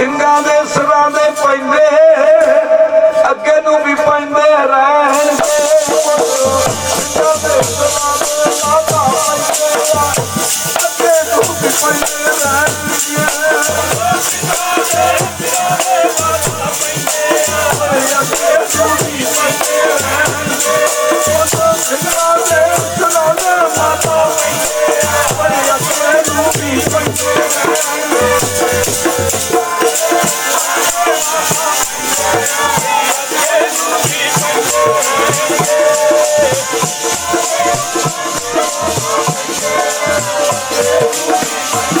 ਸਿੰਘਾਂ ਦੇ ਸਿਰਾਂ ਦੇ ਪੈਂਦੇ, ਅੱਗੇ ਨੂੰ ਵੀ ਪੈਂਦੇ ਰਹਿਣ ਸਿੰਘਾਂ ਦੇ ਸਿਰਾਂ ਦੇ ਲਾਤਾ ਪੈਂਦੇ ਅੱਗੇ ਨੂੰ ਵੀ ਪੈਂਦੇ ਰਹਿਣਗੇ ਅੱਗੇ ਨੂੰ ਵੀ ਪੈਂਦੇ ਰਹਿਣਗੇ ਸਿੰਘਾਂ ਦੇ ਸਿਰਾਂ ਦੇ ਮਾਤਾ ਪੈਂਦੇ ਅੱਗੇ ਨੂੰ ਵੀ ਪੈਂਦੇ ਰਹਿਣਗੇ। Thank